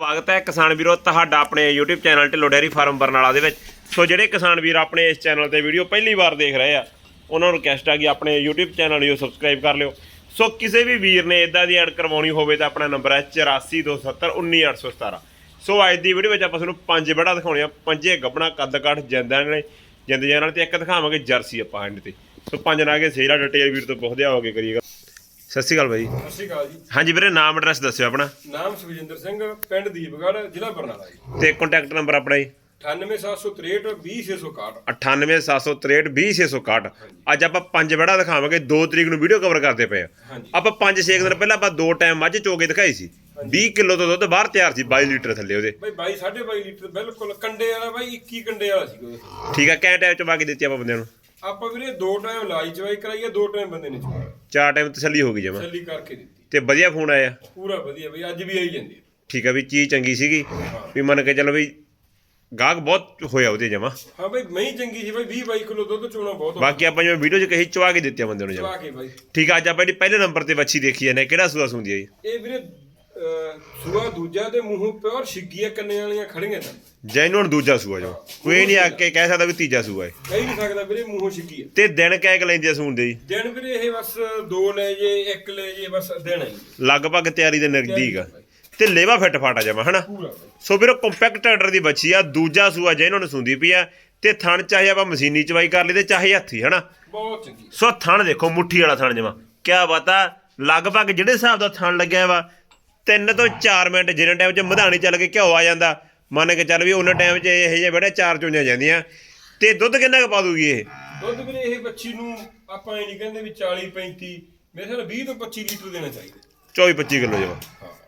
ਸਵਾਗਤ ਹੈ ਕਿਸਾਨ ਵੀਰੋ ਤੁਹਾਡਾ ਆਪਣੇ YouTube channel Dhillon dairy farm Barnala ਦੇ ਵਿੱਚ। ਸੋ ਜਿਹੜੇ ਕਿਸਾਨ ਵੀਰ ਆਪਣੇ ਇਸ ਚੈਨਲ ਤੇ ਵੀਡੀਓ ਪਹਿਲੀ ਵਾਰ ਦੇਖ ਰਹੇ ਆ, ਉਹਨਾਂ ਨੂੰ ਰਿਕਵੈਸਟ ਆ ਕਿ ਆਪਣੇ YouTube ਚੈਨਲ ਨੂੰ ਸਬਸਕ੍ਰਾਈਬ ਕਰ ਲਿਓ। ਸੋ ਕਿਸੇ ਵੀ ਵੀਰ ਨੇ ਇਦਾਂ ਦੀ ਐਡ ਕਰਵਾਉਣੀ ਹੋਵੇ ਤਾਂ ਆਪਣਾ ਨੰਬਰ ਹੈ 8427191817 ਸੋ ਅੱਜ ਦੀ ਵੀਡੀਓ ਵਿੱਚ ਆਪਾਂ ਤੁਹਾਨੂੰ ਪੰਜ ਬੜਾ ਦਿਖਾਉਣੇ ਆ, ਪੰਜੇ ਗੱਬਣਾ, ਕੱਦ ਕੱਟ ਜਾਂਦਾਂ ਨੇ ਜਿੰਦ ਜਾਨ ਨਾਲ ਤੇ ਇੱਕ ਦਿਖਾਵਾਂਗੇ ਜਰਸੀ ਆਪਾਂ ਐਂਡ ਤੇ। ਸੋ ਪੰਜ ਨਾਗੇ ਸੇਰਾ ਡਿਟੇਲ ਵੀਰ ਤੋਂ ਪੁੱਛਦੇ ਆਓਗੇ ਕਰੀਏਗਾ ਸਤਿ ਸ਼੍ਰੀ ਅਕਾਲ ਬਾਈ ਸਤਿ ਸ਼੍ਰੀ ਅਕਾਲ ਜੀ। ਹਾਂਜੀ ਵੀਰੇ ਨਾਮ ਐਡਰੈਸ ਦੱਸਿਓ ਆਪਣਾ। ਨਾਮ ਸੁਖਜਿੰਦਰ ਸਿੰਘ ਪਿੰਡ ਦੀਪਗੜ੍ਹ ਜ਼ਿਲ੍ਹਾ ਬਰਨਾਲਾ ਜੀ। ਤੇ ਕੰਟੈਕਟ ਨੰਬਰ ਆਪਣਾ ਜੀ। 98763 20661 9876320661 ਅੱਜ ਆਪਾਂ ਪੰਜ ਬੜਾ ਦਿਖਾਵਾਂਗੇ 2 ਤਰੀਕ ਨੂੰ ਵੀਡੀਓ ਕਵਰ ਕਰਦੇ ਪਏ ਆ। ਆਪਾਂ 5-6 ਦਿਨ ਪਹਿਲਾਂ ਆਪਾਂ ਦੋ ਟਾਈਮ ਮੱਝ ਚੋਕੇ ਦਿਖਾਈ ਸੀ। 20 ਕਿਲੋ ਤੋਂ ਦੁੱਧ ਬਾਹਰ ਤਿਆਰ ਸੀ 22 ਲੀਟਰ ਥੱਲੇ ਉਹਦੇ। ਬਾਈ 22 22.5 ਲੀਟਰ ਬਿਲਕੁਲ ਕੰਡੇ ਵਾਲਾ ਬਾਈ 21 ਕੰਡੇ ਵਾਲਾ ਸੀ ਠੀਕ ਆ ਕੈ ਟਾਈਮ ਚ ਪਾ ਕੇ ਦਿੱਤੀ ਆਪਾਂ ਬੰਦਿਆਂ ਨੂੰ? ਆਪਾਂ ਵੀਰੇ ਦੋ ਟਾਈਮ ਲਾਈ ਚਵਾਈ ਕਰਾਈਏ ਦੋ ਟਾਈਮ ਬੰਦੇ ਨੇ ਚਵਾਈ ਚਾਰ ਟਾਈਮ ਤਸੱਲੀ ਹੋ ਗਈ ਜਮਾ। ਛੱਲੀ ਕਰਕੇ ਦਿੱਤੀ। ਤੇ ਵਧੀਆ ਫੋਨ ਆਇਆ। ਪੂਰਾ ਵਧੀਆ ਬਈ ਅੱਜ ਵੀ ਆਈ ਜਾਂਦੀ ਹੈ। ਠੀਕ ਆ ਵੀ ਚੀਜ਼ ਚੰਗੀ ਸੀਗੀ। ਵੀ ਮੰਨ ਕੇ ਚੱਲੋ ਵੀ ਗਾਹਕ ਬਹੁਤ ਹੋਇਆ ਉਹਦੇ ਜਮਾ। ਹਾਂ ਬਾਈ ਮਹੀਂ ਚੰਗੀ ਸੀ ਬਾਈ 20 22 ਕਿਲੋ ਦੁੱਧ ਚੋਣਾ ਬਹੁਤ ਬਾਕੀ ਆਪਾਂ ਜਿਵੇਂ ਵੀਡੀਓ 'ਚ ਕਹੀ ਚਵਾ ਕੇ ਦਿੱਤੇ ਆ ਬੰਦੇ ਨੂੰ ਜਮਾ। ਚਵਾ ਕੇ ਬਾਈ। ਠੀਕ ਆ ਅੱਜ ਆਪਾਂ ਜਿਹੜੀ ਪਹਿਲੇ ਨੰਬਰ ਤੇ ਬੱਚੀ ਦੇਖੀ ਜਾਂਦੇ ਕਿਹੜਾ ਸੂਆ ਸੁੰਦੀ ਆ ਜੀ ਇਹ ਵੀਰੇ ਸੂਆ ਦੂਜਾ ਤੇ ਮੂੰਹੋਂ ਪਿਓਰ ਛਿੱਗੀਆਂ ਕੰਨੇ ਵਾਲੀਆਂ ਖੜੀਆਂ ਤਾਂ ਜੈਨੂਨ ਦੂਜਾ ਸੂਆ ਜੋ। ਕੋਈ ਨਹੀਂ ਆ ਕੇ ਕਹਿ ਸਕਦਾ ਵੀ ਤੀਜਾ ਸੂਆ ਹੈ। ਕਹਿ ਨਹੀਂ ਸਕਦਾ ਵੀਰੇ ਮੂੰਹੋਂ ਛਿੱਗੀ ਹੈ ਤੇ ਦਿਨ ਕਹਿ ਕੇ ਲੈਂਦੇ ਸੂਣ ਦੇ ਜੀ। ਦਿਨ ਵੀਰੇ ਇਹ ਬਸ ਦੋ ਲੈ ਜੇ ਇੱਕ ਲੈ ਜੇ ਬਸ ਦੇਣਾ ਹੀ ਲਗਭਗ ਤਿਆਰੀ ਦੇ ਨਜ਼ਦੀਕ ਆ। ਤੇ ਲੇਵਾ ਫਿੱਟ ਫਾਟਾ ਜਮਾ ਹਨਾ। ਸੋ ਵੀਰੋ ਕੰਪੈਕਟ ਆਰਡਰ ਦੀ ਬੱਚੀ ਆ। ਦੂਜਾ ਸੂਆ ਜੇ ਇਹਨਾਂ ਨੂੰ ਸੁੰਦੀ ਪਈ ਆ। ਤੇ ਥਣ ਚਾਹੇ ਆਪਾਂ ਮਸ਼ੀਨੀ ਚਵਾਈ ਕਰ ਲਈ ਤੇ ਚਾਹੇ ਹੱਥੀ ਹਨਾ? ਬਹੁਤ ਚੰਗੀ। ਸੋ ਥਣ ਦੇਖੋ ਮੁੱਠੀ ਵਾਲਾ ਥਣ ਜਮਾ। ਕਿਆ ਬਾਤਾ ਲਗਭਗ ਜਿਹੜੇ ਹਿਸਾਬ ਦਾ ਥਣ ਲੱਗਿਆ ਵਾ 3 ਤੋਂ 4 ਮਿੰਟ ਜਿੰਨੇ ਟਾਈਮ 'ਚ ਮਧਾਣੀ ਚੱਲ ਕੇ ਘਿਓ ਆ ਜਾਂਦਾ ਮੰਨ ਕੇ ਚੱਲ ਵੀ ਉਹਨਾਂ ਟਾਈਮ 'ਚ ਇਹ ਜਿਹੇ ਬੜੇ ਚਾਰ ਚੁੰਝਾਂ ਜਾਂਦੀਆਂ। ਤੇ ਦੁੱਧ ਕਿੰਨਾ ਕੁ ਪਾ ਦੂਗੀ ਇਹ? ਦੁੱਧ ਵੀਰੇ ਇਹ ਬੱਚੀ ਨੂੰ ਆਪਾਂ ਇਹ ਨਹੀਂ ਕਹਿੰਦੇ ਵੀ 40 35 ਮੇਰੇ ਖਿਆਲ 20 ਤੋਂ 25 ਲੀਟਰ ਦੇਣਾ ਚਾਹੀਦਾ। 24 25 ਕਿਲੋ ਜਮਾ।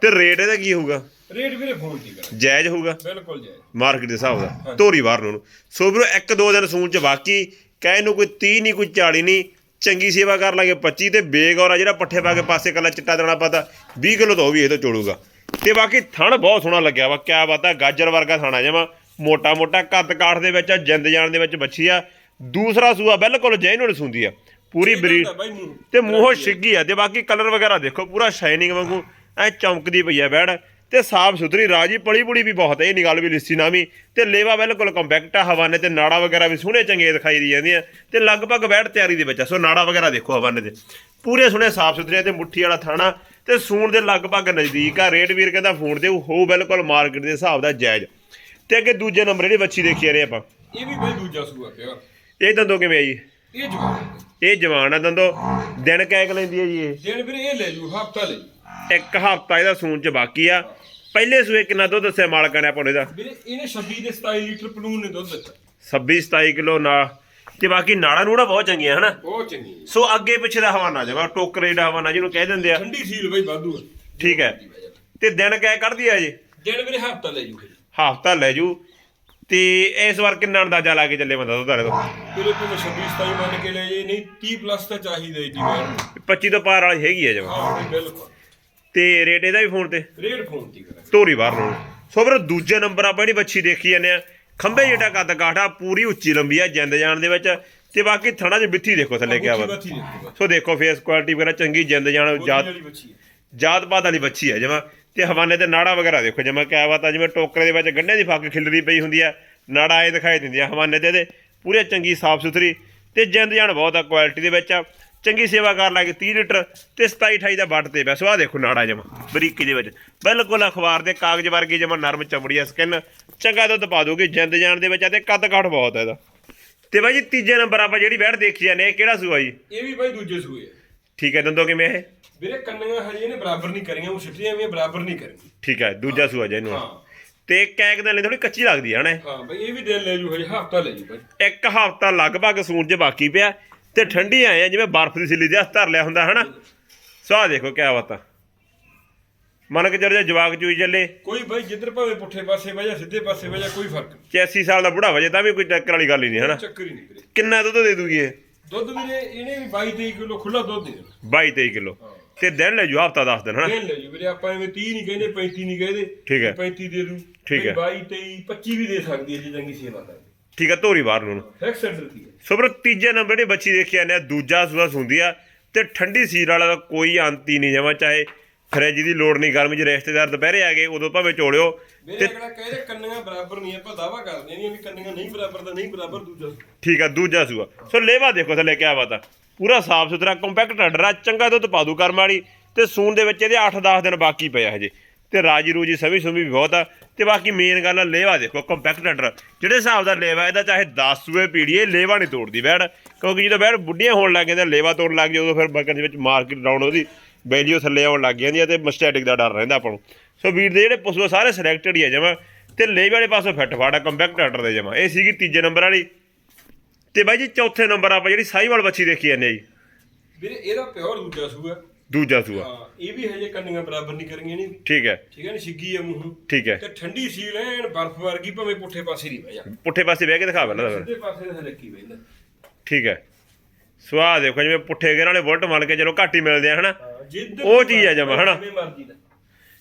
ਤੇ ਰੇਟ ਇਹਦਾ ਕੀ ਹੋਊਗਾ? ਰੇਟ ਵੀਰੇ ਫੋਨ ਦੀ ਕਰ ਜਾਇਜ਼ ਹੋਊਗਾ? ਬਿਲਕੁਲ ਜਾਇਜ਼। ਮਾਰਕੀਟ ਦੇ ਹਿਸਾਬ ਦਾ ਧੋਰੀ ਬਾਹਰ ਨੂੰ। ਸੋ ਵੀਰੋ ਇੱਕ ਦੋ ਦਿਨ ਸੂਣ ਚ ਬਾਕੀ ਕਹੇ ਨੂੰ ਕੋਈ 30 ਨਹੀਂ ਕੋਈ 40 ਨਹੀਂ। ਚੰਗੀ ਸੇਵਾ ਕਰ ਲਾਂਗੇ 25 ਤੇ ਬੇਗੌਰਾ ਜਿਹੜਾ ਪੱਠੇ ਪਾ ਕੇ ਪਾਸੇ ਕੱਲਾ ਚਿੱਟਾ ਦੇਣਾ ਪਤਾ 20 ਕਿਲੋ ਤਾਂ ਉਹ ਵੀ ਇਹ ਤੋਂ ਚੋੜੂਗਾ। ਤੇ ਬਾਕੀ ਥਣ ਬਹੁਤ ਸੋਹਣਾ ਲੱਗਿਆ ਵਾ ਕਿਆ ਬਾਤ ਆ ਗਾਜਰ ਵਰਗਾ ਥਾਣਾ ਜਮਾ ਮੋਟਾ ਮੋਟਾ ਕੱਦ ਕਾਠ ਦੇ ਵਿੱਚ ਆ, ਜਿੰਦ ਜਾਣ ਦੇ ਵਿੱਚ ਬੱਚੀ ਆ ਦੂਸਰਾ ਸੂਆ ਬਿਲਕੁਲ ਜੈਨੂਨ ਸੁੰਦੀ ਆ ਪੂਰੀ ਮੂੰਹ ਤੇ ਮੂੰਹੋਂ ਛਿੱਗੀ ਆ ਤੇ ਬਾਕੀ ਕਲਰ ਵਗੈਰਾ ਦੇਖੋ ਪੂਰਾ ਸ਼ਾਈਨਿੰਗ ਵਾਂਗੂ ਐ ਚਮਕਦੀ ਪਈ ਆ ਬੈੜ ਤੇ ਸਾਫ਼ ਸੁਥਰੀ ਰਾਜੀ ਪਲੀ ਪੁਲੀ ਵੀ ਬਹੁਤ ਹੈ ਇਹ ਨਿਗਲ ਵੀ ਲਿੱਸੀ ਨਾ ਵੀ ਤੇ ਲੇਵਾ ਬਿਲਕੁਲ ਕੰਪੈਕਟ ਆ ਹਵਾਨੇ ਤੇ ਨਾੜਾ ਵਗੈਰਾ ਵੀ ਸੋਹਣੇ ਚੰਗੇ ਦਿਖਾਈ ਦੀ ਜਾਂਦੀਆਂ ਤੇ ਲਗਭਗ ਬੈੜ ਤਿਆਰੀ ਦੇ ਵਿੱਚ ਆ ਸੋ ਨਾੜਾ ਵਗੈਰਾ ਦੇਖੋ ਹਵਾਨੇ ਤੇ। ਪੂਰੇ ਸੋਹਣੇ ਸਾਫ਼ ਸੁਥਰੇ ਤੇ ਮੁੱਠੀ ਵਾਲਾ ਥਾਣਾ। ਤੇ ਸੂਣ ਦੇ ਲਗਭਗ ਨਜ਼ਦੀਕ ਆ ਰੇਟ ਵੀਰ ਕਹਿੰਦਾ ਫੋਨ ਤੇ ਹੋ ਬਿਲਕੁਲ ਮਾਰਕੀਟ ਦੇ ਹਿਸਾਬ ਦਾ ਜਾਇਜ਼। ਤੇ ਅੱਗੇ ਦੂਜੇ ਨੰਬਰ ਜਿਹੜੀ ਬੱਚੀ ਦੇਖੀ ਰਹੇ ਆਪਾਂ। ਇਹ ਵੀ ਬਾਈ ਦੂਜਾ ਸੂਆ ਪਿਆ ਇਹ ਦੰਦੋਂ ਕਿਵੇਂ ਆਈ ਇਹ ਜਵਾਬ ਇਹ ਜਵਾਨ ਆ ਦੰਦੋਂ। ਦਿਨ ਕੈਕ ਲੈਂਦੀ ਹੈ ਜੀ ਇਹ? ਦਿਨ ਵੀਰੇ ਇਹ ਲੈ ਜੂ ਹਫਤਾ ਲੈ ਇੱਕ ਹਫਤਾ ਇਹਦਾ ਸੂਣ ਚ ਬਾਕੀ ਆ। ਪਹਿਲੇ ਸੂਏ ਕਿੰਨਾ ਦੁੱਧ ਦੱਸਿਆ ਮਾਲਕਾਂ ਨੇ ਆਪਾਂ ਨੂੰ ਇਹਦਾ ਵੀਰੇ ਇਹਨੇ 26 ਦੇ 27 ਲੀਟਰ ਪਲੂਨ ਨੇ ਦੁੱਧ ਦਿੱਤਾ। 26 27 ਕਿਲੋ ਨਾ। ਤੇ ਬਾਕੀ ਨਾੜਾ ਨੂੜਾ ਬਹੁਤ ਚੰਗੀਆਂ ਹਨਾ? ਬਹੁਤ ਚੰਗੀ। ਸੋ ਅੱਗੇ ਪਿੱਛੇ ਦਾ ਹਵਾਨਾ ਜਮਾ ਟੋਕਰੇ ਦਾ ਹਵਾਨਾ ਜਿਹਨੂੰ ਕਹਿ ਦਿੰਦੇ ਆ। ਠੰਡੀ ਸੀਲ ਬਾਈ ਵਾਧੂ ਠੀਕ ਹੈ। ਤੇ ਦਿਨ ਕਹਿ ਕੱਢਦੀ ਆ ਜੀ? ਦਿਨ ਵੀਰੇ ਹਫਤਾ ਲੈ ਜੂ ਫਿਰ। ਹਫਤਾ ਲੈ ਜੂ। ਤੇ ਇਸ ਵਾਰ ਕਿੰਨਾ ਅੰਦਾਜ਼ਾ ਲਾ ਕੇ ਚੱਲੇ ਬੰਦਾ ਦੁੱਧ ਵਾਲੇ ਤੋਂ? ਵੀਰੇ ਤੂੰ 26 27 ਮੰਨ ਕੇ ਲੈ ਜੇ ਨਹੀਂ 30 ਪਲੱਸ ਤਾਂ ਚਾਹੀਦਾ ਹੀ ਦੀ ਬੈਠ 25 ਤੋਂ ਪਾਰ ਵਾਲੀ ਹੈਗੀ ਆ ਜਮਾ। ਹਾਂ ਬਈ ਬਿਲਕੁਲ। ਤੇ ਰੇਟ ਇਹਦਾ ਵੀ ਫੋਨ ਤੇ? ਰੇਟ ਫੋਨ ਦੀ ਕਰ ਧੋਰੀ ਬਾਹਰ ਨੂੰ। ਸੋ ਫਿਰ ਦੂਜੇ ਨੰਬਰ ਆਪਾਂ ਜਿਹੜੀ ਬੱਚੀ ਦੇਖੀ ਜਾਂਦੇ ਆ ਖੰਭੇ ਜਿਹੜਾ ਕੱਦ ਕਾਠਾ ਪੂਰੀ ਉੱਚੀ ਲੰਬੀ ਆ ਜਿੰਦ ਜਾਣ ਦੇ ਵਿੱਚ। ਤੇ ਬਾਕੀ ਥਣਾ 'ਚ ਬਿੱਥੀ ਦੇਖੋ ਥੱਲੇ ਕਿਆ ਵਾ। ਸੋ ਦੇਖੋ ਫੇਸ ਕੁਆਲਿਟੀ ਵਗੈਰਾ ਚੰਗੀ ਜਿੰਦ ਜਾਣ ਜਾਤ ਜਾਤ ਪਾਤ ਵਾਲੀ ਬੱਚੀ ਹੈ ਜਮਾ। ਤੇ ਹਵਾਨੇ ਤੇ ਨਾੜਾ ਵਗੈਰਾ ਦੇਖੋ ਜਮਾ ਕਿਆ ਬਾਤ ਆ ਜਿਵੇਂ ਟੋਕਰੇ ਦੇ ਵਿੱਚ ਗੰਢੇ ਦੀ ਫੱਕ ਖਿਲਰੀ ਪਈ ਹੁੰਦੀ ਆ ਨਾੜਾ ਇਹ ਦਿਖਾਈ ਦਿੰਦੀ ਆ ਹਵਾਨੇ ਤੇ ਇਹਦੇ ਪੂਰੇ ਚੰਗੀ ਸਾਫ਼ ਸੁਥਰੀ ਤੇ ਜਿੰਦ ਜਾਨ ਬਹੁਤ ਆ ਕੁਆਲਿਟੀ ਦੇ ਵਿੱਚ ਆ। ਚੰਗੀ ਸੇਵਾ ਕਰ ਲਾਗੇ 30 ਲੀਟਰ ਤੇ 27 28 ਦਾ ਵੱਟ ਤੇ ਬਸ। ਆਹ ਦੇਖੋ ਨਾੜਾ ਜਮਾ ਬਰੀਕੀ ਦੇ ਵਿੱਚ। ਬਿਲਕੁਲ ਅਖਬਾਰ ਦੇ ਕਾਗਜ਼ ਵਰਗੀ ਜਮਾ ਨਰਮ ਚਮੜੀ ਆ ਸਕਿਨ ਚੰਗਾ ਦੁੱਧ ਪਾ ਦੋਗੇ ਜਿੰਦ ਜਾਨ ਦੇ ਵਿੱਚ ਆ ਤੇ ਕੱਦ ਕਾਠ ਬਹੁਤ ਆ ਇਹਦਾ। ਤੇ ਬਾਈ ਜੀ ਤੀਜੇ ਨੰਬਰ ਆਪਾਂ ਜਿਹੜੀ ਬੈਠ ਦੇਖੀ ਜਾਂਦੇ ਆ ਇਹ ਕਿਹੜਾ ਸੂਆ ਜੀ? ਇਹ ਵੀ ਬਾਈ ਦੂਜੇ ਸੂਏ ਆ। ਠੀਕ ਹੈ ਦੰਦੋ ਕਿਵੇਂ ਇਹ? ਵੀਰੇ ਕੰਨੀਆਂ ਹਜੇ ਇਹਨੇ ਬਰਾਬਰ ਨਹੀਂ ਕਰੀਆਂ ਉਹ ਛਿੱਟੀਆਂ ਵੀ ਬਰਾਬਰ ਨਹੀਂ ਕਰੀਆਂ। ਠੀਕ ਹੈ ਦੂਜਾ ਸੂਆ ਜੀ ਇਹਨੂੰ ਹਾਂ। ਤੇ ਕੈਕ ਦੇ ਲਈ ਥੋੜੀ ਕੱਚੀ ਲੱਗਦੀ ਹੈ ਇਹ। ਹਾਂ ਬਈ ਇਹ ਵੀ ਦਿਨ ਲੈ ਜੂ ਹਜੇ ਹਫਤਾ ਲੈ ਜੂ ਬਾਈ। ਇੱਕ ਹਫ਼ਤਾ ਲਗਭਗ 'ਚ ਬਾਕੀ ਪਿਆ ਤੇ ਠੰਡੀ ਆਏ ਆ ਜਿਵੇਂ ਬਰਫ਼ ਦੀ ਸਿੱਲੀ ਦੇ ਹੱਥ ਧਰ ਲਿਆ ਹੁੰਦਾ ਹਨਾ? ਸੋ ਦੇਖੋ ਕਿਆ ਬਾਤਾਂ। ਮਨ ਕੇ ਜਿਹੜੇ ਜਵਾਕ ਚੂਈ ਚੱਲੇ। ਕੋਈ ਬਾਈ ਜਿੱਧਰ ਭਾਵੇਂ ਪੁੱਠੇ ਪਾਸੇ ਵਜਾ ਸਿੱਧੇ ਪਾਸੇ ਵਜਾ ਕੋਈ ਫ਼ਰਕ ਨਹੀਂ। 86 ਸਾਲ ਦਾ ਬੁੜਾ ਵਜੇ ਤਾਂ ਵੀ ਕੋਈ ਚੱਕਰ ਵਾਲੀ ਗੱਲ ਹੀ ਨਹੀਂ ਹਨਾ? ਚੱਕਰ ਹੀ ਨਹੀਂ ਵੀਰੇ। ਕਿੰਨਾ ਦੁੱਧ ਦੇ ਦੂਗੀ ਇਹ? ਦੁੱਧ ਵੀਰੇ ਇਹਨੇ ਵੀ 22 23 ਕਿਲੋ ਖੁੱਲਾ ਦੁੱਧ ਦੇ ਦੇਣਾ। 22 23 ਕਿਲੋ। ਤੇ ਦਿਨ ਲੈ ਜੂ ਹਫ਼ਤਾ 10 ਦਿਨ ਹਨਾ? ਦਿਨ ਲੈ ਜੂ ਵੀਰੇ ਆਪਾਂ ਐਵੇਂ 30 ਨਹੀਂ ਕਹਿੰਦੇ 35 ਨਹੀਂ ਕਹਿੰਦੇ। ਠੀਕ ਹੈ। 35 ਦੇ ਦੂ। ਠੀਕ ਹੈ। 22 23 25 ਵੀ ਦੇ ਸਕਦੀ ਹੈ ਜੇ ਚੰਗੀ ਸੇਵਾ ਕਰਦੇ। ਠੀਕ ਹੈ ਧੋਰੀ ਬਾਹਰ ਨੂੰ। ਫਿਕਸ ਕੀ ਹੈ ਸੋ ਪਰ ਤੀਜੇ ਨੰਬਰ ਦੀ ਬੱਚੀ ਦੇਖੀ ਜਾਂਦੇ ਆ ਦੂਜਾ ਸੂਆ ਸੁੰਦੀ ਆ ਤੇ ਠੰਡੀ ਸੀਰ ਵਾਲਾ ਦਾ ਕੋਈ ਅੰਤ ਹੀ ਨਹੀਂ ਜਮਾ ਚਾਹੇ ਫਰਿੱਜ ਦੀ ਲੋੜ ਨਹੀਂ ਗਰਮੀ 'ਚ ਰਿਸ਼ਤੇਦਾਰ ਦੁਪਹਿਰੇ ਆ ਗਏ ਉਦੋਂ ਭਾਵੇਂ ਚੋਲਿਓ ਮੇਰੇ ਅਗਲਾ ਕਹਿੰਦੇ ਕੰਨੀਆਂ ਬਰਾਬਰ ਨਹੀਂ ਆਪਾਂ ਦਾਵਾ ਕਰਦੇ ਨਹੀਂ ਵੀ ਕੰਨੀਆਂ ਨਹੀਂ ਬਰਾਬਰ ਤਾਂ ਨਹੀਂ ਬਰਾਬਰ ਦੂਜਾ ਠੀਕ ਆ ਦੂਜਾ ਸੂਆ। ਸੋ ਲੇਵਾ ਦੇਖੋ ਥੱਲੇ ਕਿਆ ਬਾਤ ਆ। ਪੂਰਾ ਸਾਫ਼ ਸੁਥਰਾ ਕੰਪੈਕਟ ਆ ਚੰਗਾ ਦੁੱਧ ਪਾ ਦੂ ਕਰਮ ਵਾਲੀ ਤੇ ਸੂਣ ਦੇ ਵਿੱਚ ਇਹਦੇ 8-10 ਦਿਨ ਬਾਕੀ ਪਿਆ ਹਜੇ। ਤੇ ਰਾਜੀ ਰੂਜੀ ਸਵੀ ਸੁਮੀ ਵੀ ਬਹੁਤ ਆ। ਤੇ ਬਾਕੀ ਮੇਨ ਗੱਲ ਆ, ਲੇਵਾ ਦੇਖੋ ਕੰਪੈਕਟ ਆਰਡਰ ਜਿਹੜੇ ਹਿਸਾਬ ਦਾ ਲੇਵਾ ਇਹਦਾ ਚਾਹੇ 10 ਸੂਏ ਪੀੜੀਏ, ਲੇਵਾ ਨਹੀਂ ਤੋੜਦੀ ਬੈੜ ਕਿਉਂਕਿ ਜਦੋਂ ਬੈੜ ਬੁੱਢੀਆਂ ਹੋਣ ਲੱਗ ਜਾਂਦੀਆਂ ਲੇਵਾ ਤੋੜਨ ਲੱਗ ਜਾਂਦੀ ਉਦੋਂ ਫਿਰ ਬਰਗਰ ਦੇ ਵਿੱਚ ਮਾਰਕੀਟ ਡਾਊਨ ਉਹਦੀ ਵੈਲਿਊ ਥੱਲੇ ਆਉਣ ਲੱਗ ਜਾਂਦੀ ਆ ਤੇ ਮਸਟੈਟਿਕ ਦਾ ਡਰ ਰਹਿੰਦਾ ਆਪਾਂ ਨੂੰ। ਸੋ ਵੀਰ ਦੇ ਜਿਹੜੇ ਪਸ਼ੂ ਆ ਸਾਰੇ ਸਿਲੈਕਟਡ ਹੀ ਆ ਜਮਾ। ਤੇ ਲੇਵੇ ਵਾਲੇ ਪਾਸੋਂ ਫਿੱਟ ਫਾੜਾ ਕੰਪੈਕਟ ਆਰਡਰ ਦੇ ਜਮਾ। ਇਹ ਸੀਗੀ ਤੀਜੇ ਨੰਬਰ ਵਾਲੀ। ਤੇ ਬਾਈ ਜੀ, ਚੌਥੇ ਨੰਬਰ ਆਪਾਂ ਜਿਹੜੀ ਸਾਈਵਾਲ ਬੱਚੀ ਦੇਖੀ ਜਾਂਦੇ ਜੀ। ਵੀਰੇ, ਇਹਦਾ ਪਿਓਰ ਦੂਜਾ ਸੂਆ। ਦੂਜਾ ਸੂਆ। ਹਾਂ ਇਹ ਵੀ ਹਜੇ ਕੰਨੀਆਂ ਬਰਾਬਰ ਨਹੀਂ ਕਰੀਆਂ ਨਹੀਂ। ਠੀਕ ਹੈ। ਠੀਕ ਹੈ ਨਾ ਛਿੱਗੀ ਆ ਮੂੰਹ। ਠੀਕ ਹੈ। ਤੇ ਠੰਡੀ ਸੀਲ ਐਨ ਬਰਫ਼ ਵਰਗੀ ਭਾਵੇਂ ਪੁੱਠੇ ਪਾਸੇ ਨਹੀਂ ਬਹਿ ਜਾ। ਪੁੱਠੇ ਪਾਸੇ ਬਹਿ ਕੇ ਦਿਖਾ ਪਹਿਲਾਂ ਤਾਂ। ਫਿਰ ਸਿੱਧੇ ਪਾਸੇ ਤੇ ਲੱਕੀ ਬੈਂਦਾ ਠੀਕ ਹੈ। ਸਵਾਹ ਦੇਖੋ ਜਿਵੇਂ ਪੁੱਠੇ ਗੇਰ ਵਾਲੇ ਬੁਲਟ ਮੰਨ ਕੇ ਚਲੋ ਘੱਟ ਹੀ ਮਿਲਦੇ ਆ ਹਨਾ? ਜਿੱਦ ਉਹ ਚੀਜ਼ ਆ ਜਮਾਂ, ਹਨਾ? ਜਿਵੇਂ ਮਰਜ਼ੀ ਦਾ।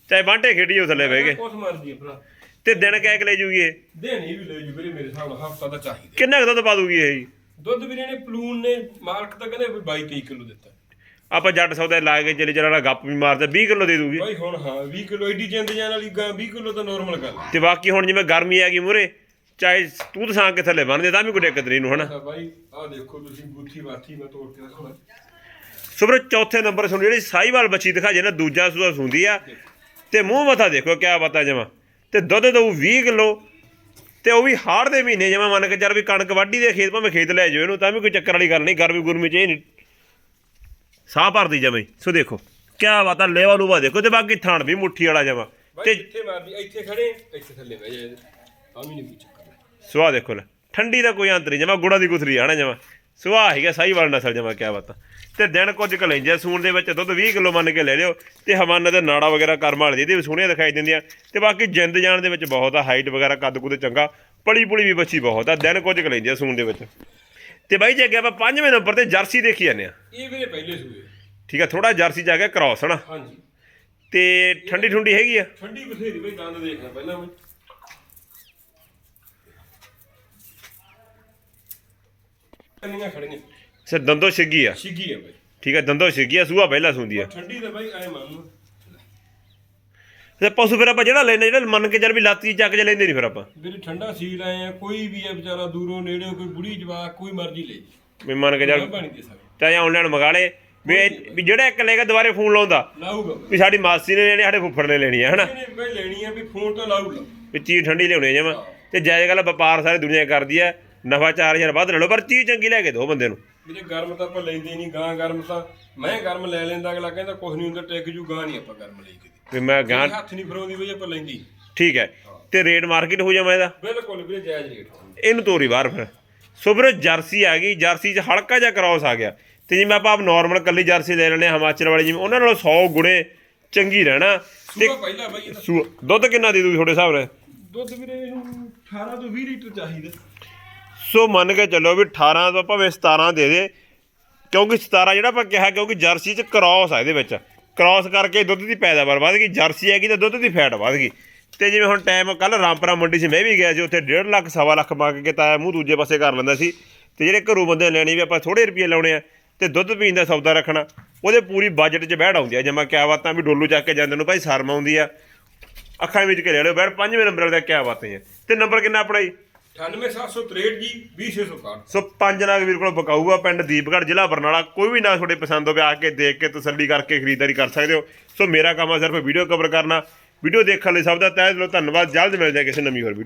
ਚਾਹੇ ਬਾਂਟੇ ਖੇਡੀਓ ਥੱਲੇ ਬਹਿ ਕੇ। ਕੁਛ ਮਰਜ਼ੀ ਆ ਭਰਾ। ਤੇ ਦਿਨ ਕਹਿ ਕੇ ਲੈ ਜੂਗੀ ਇਹ? ਦੇਣੀ ਵੀ ਲੈ ਜੂ ਵੀਰੇ ਮੇਰੇ ਹਿਸਾਬ ਨਾਲ ਹਫਤਾ ਤਾਂ ਚਾਹੀਦਾ। ਕਿੰਨਾ ਕੁ ਦੁੱਧ ਪਾ ਦੂਗੀ ਇਹ ਜੀ? ਦੁੱਧ ਵੀਰੇ ਨੇ ਪਲੂਨ ਨੇ ਮਾਲਕ ਤਾਂ ਕਹਿੰਦੇ ਵੀ 22 23 ਕਿਲੋ ਦਿੱਤਾ। ਆਪਾਂ ਜੱਟ ਸੌਦਾ ਲਾ ਕੇ ਚਲੇ ਚਲਾ ਗੱਪ ਵੀ ਮਾਰਦਾ 20 ਕਿਲੋ ਦੇ ਦੂਗੀ। ਬਾਈ ਹੁਣ ਹਾਂ 20 ਕਿਲੋ ਏਡੀ ਜਿੰਦ ਜਾਨ ਵਾਲੀ ਗਾਂ 20 ਕਿਲੋ ਤਾਂ ਨਾਰਮਲ ਗੱਲ ਤੇ ਬਾਕੀ ਹੁਣ ਜਿਵੇਂ ਗਰਮੀ ਆ ਗਈ ਮੂਰੇ ਚਾਹੇ ਤੂੰ ਸਾਂ ਕੇ ਥੱਲੇ ਬੰਨਦੇ ਤਾਂ ਵੀ ਕੋਈ ਦਿੱਕਤ ਨਹੀਂ ਨੂੰ ਹਨਾ? ਬਾਈ ਆ ਦੇਖੋ ਤੁਸੀਂ ਬੂਥੀ ਬਾਥੀ ਮੈਂ ਤੋੜ ਕੇ ਦਿਖਾਉਣਾ ਸੁਬਰ ਚੌਥੇ ਨੰਬਰ ਸੁਣ ਜਿਹੜੀ ਸਾਈਵਾਲ ਬੱਚੀ ਦਿਖਾ ਜੇ ਨਾ ਦੂਜਾ ਸੂਆ ਸੁੰਦੀ ਆ। ਤੇ ਮੂੰਹ ਮੱਥਾ ਦੇਖੋ ਕਿਆ ਬਤਾ ਜਮਾ। ਤੇ ਦੁੱਧ ਦਊ 20 ਕਿਲੋ। ਤੇ ਉਹ ਵੀ ਹਾੜ ਦੇ ਮਹੀਨੇ ਜਮਾ ਮੰਨ ਕੇ ਚੱਲ ਵੀ ਕਣਕ ਵਾਢੀ ਦੇ ਖੇਤ ਭਾਵੇਂ ਖੇਤ ਲੈ ਜਾਓ ਇਹਨੂੰ ਤਾਂ ਵੀ ਕੋਈ ਚੱਕਰ ਵਾਲੀ ਗੱਲ ਨਹੀਂ ਗਰਮੀ ਗੁਰਮੀ ਚ ਇਹ ਨਹੀਂ। ਸਾਹ ਭਰਦੀ ਜਮੇ ਸੋ ਦੇਖੋ ਕਿਆ ਬਤਾ ਲੈਵਾ ਲੂਵਾ ਦੇਖੋ ਤੇ ਬਾਕੀ ਥਾਣ ਵੀ ਮੁੱਠੀ ਵਾਲਾ ਜਮਾ। ਤੇ ਜਿੱਥੇ ਮਰਜ਼ੀ ਇੱਥੇ ਖੜੇ ਇੱਥੇ ਥੱਲੇ ਬਹਿ ਜਾ ਆ ਵੀ ਨਹੀਂ ਕੋਈ ਚੱਕਰ ਸੁਆਹ ਦੇਖੋ ਲੈ ਠੰਡੀ ਦਾ ਕੋਈ ਅੰਤ ਨਹੀਂ ਜਮਾ ਗੁੜਾ ਦੀ ਗੁਥਰੀ ਆਣਾ ਜਮਾ। ਸੁਆਹ ਹੈਗਾ ਸਾਈਵਾਲ ਨਸਲ ਜਮਾ ਕਿਆ ਬਤਾ ਤੇ ਦਿਨ ਕੁਝ ਕੁ ਲੈਂਦੇ ਸੂਣ ਦੇ ਵਿੱਚ ਦੁੱਧ 20 ਕਿਲੋ ਮੰਨ ਕੇ ਲੈ ਲਿਓ ਤੇ ਹਵਾਨੇ ਦੇ ਨਾੜਾ ਵਗੈਰਾ ਕਰਮ ਵਾਲੇ ਇਹਦੇ ਵੀ ਸੋਹਣੀਆਂ ਦਿਖਾਈ ਦਿੰਦੀਆਂ। ਤੇ ਬਾਕੀ ਜਿੰਦ ਜਾਣ ਦੇ ਵਿੱਚ ਬਹੁਤ ਆ ਹਾਈਟ ਵਗੈਰਾ ਕੱਦ ਕੁੱਦ ਚੰਗਾ ਪਲੀ ਪੁਲੀ ਵੀ ਬੱਚੀ ਬਹੁਤ ਆ ਦਿਨ ਕੁਝ ਕੁ ਲੈਂਦੀ ਆ ਸੂਣ ਦੇ ਵਿੱਚ। ਤੇ ਬਾਈ ਜੇ ਅੱਗੇ ਆਪਾਂ ਪੰਜਵੇਂ ਨੰਬਰ ਤੇ ਜਰਸੀ ਦੇਖੀ ਜਾਂਦੇ ਆ। ਇਹ ਵੀਰੇ ਪਹਿਲੇ ਸੂਏ। ਠੀਕ ਆ ਥੋੜਾ ਜਰਸੀ ਜਾ ਕੇ ਕ੍ਰਾਸ ਹਨਾ? ਹਾਂਜੀ। ਤੇ ਠੰਡੀ ਠੁੰਡੀ ਹੈਗੀ ਆ? ਠੰਡੀ ਬਥੇਰੀ ਬਈ ਦੰਦ ਦੇਖਣਾ ਪਹਿਲਾਂ ਮੈਂ ਕੰਨੀਆਂ ਖੜੀਆਂ। ਸਿਰ ਦੰਦੋ ਛਿੱਗੀ ਆ। ਛਿੱਗੀ ਆ ਬਾਈ। ਠੀਕ ਆ ਦੰਦੋ ਛਿੱਗੀ ਆ ਸੂਆ ਪਹਿਲਾਂ ਸੁੰਦੀ ਆ। ਠੰਡੀ ਤਾਂ ਬਾਈ ਐ ਮੰਨ ਤੇ ਪਸ਼ੂ ਫਿਰ ਆਪਾਂ ਜਿਹੜਾ ਲੈਣੇ ਜਿਹੜਾ ਮੰਨ ਕੇ ਚੱਲ ਵੀ ਲਾਤੀ ਚੱਕ ਚ ਲੈਂਦੇ ਨਹੀਂ ਫਿਰ ਆਪਾਂ। ਵੀਰੇ ਠੰਡਾ ਸੀਲ ਆਏ ਆ ਕੋਈ ਵੀ ਆ ਵਿਚਾਰਾ ਦੂਰੋਂ ਨੇੜਿਓਂ ਕੋਈ ਬੁੜੀ ਜਵਾਕ ਕੋਈ ਮਰਜ਼ੀ ਲੈ ਜੀ। ਵੀ ਮੰਨ ਕੇ ਚੱਲ ਪਾਣੀ ਦੇ ਸਕਦਾ। ਚਾਹੇ ਆਨਲਾਈਨ ਮੰਗਾ ਲੇ ਵੀ ਇਹ- ਵੀ ਜਿਹੜਾ ਇੱਕ ਲੈ ਕੇ ਦੁਬਾਰੇ ਫੋਨ ਲਾਉਂਦਾ ਲਾਊਗਾ। ਬਾਈ ਵੀ ਸਾਡੀ ਮਾਸੀ ਨੇ ਲੈਣੀ ਸਾਡੇ ਫੁੱਫੜ ਨੇ ਲੈਣੀ ਹੈ ਹਨਾ? ਇਹਨੇ ਬਾਈ ਲੈਣੀ ਆ ਵੀ ਫੋਨ ਤੋਂ ਲਾਊਗਾ ਵੀ ਚੀਜ਼ ਠੰਡੀ ਲਿਆਉਣੀ ਜਮਾ। ਤੇ ਜਾਇਜ਼ ਗੱਲ ਆ, ਵਪਾਰ ਸਾਰੀ ਦੁਨੀਆ ਕਰਦੀ ਆ ਨਫਾ 4000 ਵੱਧ ਲੈ ਲਓ ਪਰ ਚੀਜ਼ ਚੰਗੀ ਲੈ ਕੇ ਦਿਓ ਬੰਦੇ ਨੂੰ। ਵੀਰੇ ਗਰਮ ਤਾਂ ਆਪਾਂ ਲੈਂਦੇ ਨਹੀਂ ਗਾਂ ਗਰਮ ਤਾਂ ਮੈਂ ਗਰਮ ਲੈ ਲੈਂਦਾ ਅਗਲਾ ਕਹਿੰਦਾ ਕੁਝ ਨਹੀਂ ਹੁੰਦਾ ਟਿਕ ਜੂ ਗਾਂ ਨਹੀਂ ਆਪਾਂ ਗਰਮ ਲਈ ਕਦੀ। ਵੀ ਮੈਂ ਗਾਂ ਹੱਥ ਨਹੀਂ ਫਰੋਂਦੀ ਬਈ ਆਪਾਂ ਲੈਂਦੀ। ਠੀਕ ਹੈ। ਤੇ ਰੇਟ ਮਾਰਕੀਟ ਹੋ ਜਾਵਾਂ ਇਹਦਾ? ਬਿਲਕੁਲ ਵੀਰੇ ਜਾਇਜ਼ ਰੇਟ ਇਹਨੂੰ ਤੋਰੀ ਬਾਹਰ ਫਿਰ। ਸੋ ਵੀਰੇ ਜਰਸੀ ਆ ਗਈ ਜਰਸੀ 'ਚ ਹਲਕਾ ਜਿਹਾ ਕ੍ਰਾਸ ਆ ਗਿਆ। ਤੇ ਜਿਵੇਂ ਆਪਾਂ ਆਪ ਨਾਰਮਲ ਕੱਲੀ ਜਰਸੀ ਲੈ ਲੈਣੇ ਹਿਮਾਚਲ ਵਾਲੀ ਜਿਵੇਂ ਉਹਨਾਂ ਨਾਲੋਂ 100 ਗੁਣੇ ਚੰਗੀ ਰਹਿਣਾ। ਤੇ ਪਹਿਲਾਂ ਬਾਈ ਦੁੱਧ ਕਿੰਨਾ ਦੇ ਦੂ ਤੁਹਾਡੇ ਹਿਸਾਬ ਨਾਲ? ਦੁੱਧ ਵੀਰੇ ਇਹਨੂੰ 18 ਤੋਂ 20 ਲੀਟਰ ਚਾਹੀਦਾ। ਸੋ ਮੰਨ ਕੇ ਚੱਲੋ ਵੀ 18 ਤੋਂ ਭਾਵੇਂ 17 ਦੇ ਦੇ। ਕਿਉਂਕਿ 17 ਜਿਹੜਾ ਆਪਾਂ ਕਿਹਾ ਕਿਉਂਕਿ ਜਰਸੀ 'ਚ ਕ੍ਰਾਸ ਆ ਇਹਦੇ ਵਿੱਚ। ਕ੍ਰਾਸ ਕਰਕੇ ਦੁੱਧ ਦੀ ਪੈਦਾਵਾਰ ਵਧ ਗਈ, ਜਰਸੀ ਹੈਗੀ ਤਾਂ ਦੁੱਧ ਦੀ ਫੈਟ ਵਧ ਗਈ। ਤੇ ਜਿਵੇਂ ਹੁਣ ਟਾਈਮ ਕੱਲ ਰਾਮਪੁਰਾ ਮੰਡੀ 'ਚ ਮੈਂ ਵੀ ਗਿਆ ਸੀ, ਉੱਥੇ 1.5 ਲੱਖ, ਸਵਾ ਲੱਖ ਮੰਗ ਕੇ ਤਾਇਆ ਮੂੰਹ ਦੂਜੇ ਪਾਸੇ ਕਰ ਲੈਂਦਾ ਸੀ। ਤੇ ਜਿਹੜੇ ਘਰੋਂ ਬੰਦੇ ਲੈਣੀ ਵੀ ਆਪਾਂ ਥੋੜੇ ਰੁਪਏ ਲਾਉਣੇ ਆ, ਤੇ ਦੁੱਧ ਪੀਣ ਦਾ ਸੌਦਾ ਰੱਖਣਾ, ਉਹਦੇ ਪੂਰੀ ਬਜਟ 'ਚ ਬੈਠ ਆਉਂਦੀ ਆ। ਜਮਾ ਕਿਆ ਬਾਤਾਂ ਵੀ ਡੋਲੂ ਚੱਕ ਕੇ ਜਾਂਦੇ ਨੂੰ ਭਾਈ ਸ਼ਰਮ ਆਉਂਦੀ ਆ। ਅੱਖਾਂ ਵਿੱਚ ਕੇ ਲੈ ਲਿਓ ਬੈਠ, ਪੰਜਵੇਂ ਨੰਬਰ ਦਾ ਕਿਆ ਬਾਤਾਂ ਹੈ ਤੇ ਨੰਬਰ ਕਿੰਨਾ ਆਪਣਾ ਜੀ? 98763 ਜੀ 20661 ਸੋ ਪੰਜ ਨਾਗ ਵੀਰ ਕੋਲ ਬਕਾਊਗਾ ਪਿੰਡ ਦੀਪਗੜ੍ਹ ਜ਼ਿਲ੍ਹਾ ਬਰਨਾਲਾ। ਕੋਈ ਵੀ ਨਾ ਤੁਹਾਡੇ ਪਸੰਦ ਹੋਵੇ, ਆ ਕੇ ਦੇਖ ਕੇ ਤਸੱਲੀ ਕਰਕੇ ਖਰੀਦਦਾਰੀ ਕਰ ਸਕਦੇ ਹੋ। ਸੋ ਮੇਰਾ ਕੰਮ ਆ ਸਿਰਫ ਵੀਡੀਓ ਕਵਰ ਕਰਨਾ। ਵੀਡੀਓ ਦੇਖਣ ਲਈ ਸਭ ਦਾ ਤਹਿ ਦਿਲੋਂ ਧੰਨਵਾਦ। ਜਲਦ ਮਿਲਦੇ ਹਾਂ ਕਿਸੇ ਨਵੀਂ ਹੋਰ ਵੀਡੀਓ